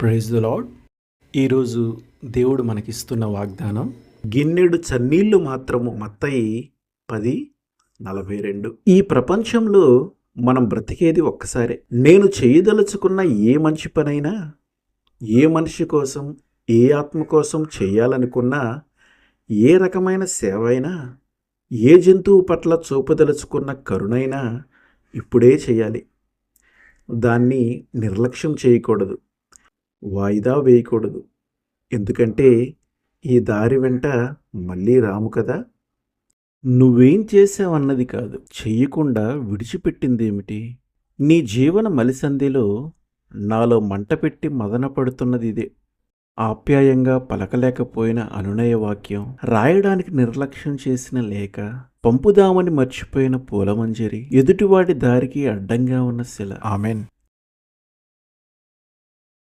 Praise the lord ఈరోజు దేవుడు మనకిస్తున్న వాగ్దానం గిన్నెడు చన్నీళ్ళు మాత్రము మత్తయి పది నలభై రెండు. ఈ ప్రపంచంలో మనం బ్రతికేది ఒక్కసారే. నేను చేయదలుచుకున్న ఏ మంచి పనైనా ఏ మనిషి కోసం ఏ ఆత్మ కోసం చేయాలనుకున్నా ఏ రకమైన సేవ అయినా ఏ జంతువు పట్ల చూపదలుచుకున్న కరుణైనా ఇప్పుడే చేయాలి. దాన్ని నిర్లక్ష్యం చేయకూడదు. వాయిదా వేయకూడదు. ఎందుకంటే ఈ దారి వెంట మళ్ళీ రాము కదా. నువ్వేం చేసావన్నది కాదు. చెయ్యకుండా విడిచిపెట్టిందేమిటి? నీ జీవన మలిసంధిలో నాలో మంట పెట్టి మదన పడుతున్నది ఇదే. ఆప్యాయంగా పలకలేకపోయిన అనునయ వాక్యం రాయడానికి నిర్లక్ష్యం చేసిన లేఖ పంపుదామని మర్చిపోయిన పూలమంజరి ఎదుటివాడి దారికి అడ్డంగా ఉన్న శిల. ఆమెన్.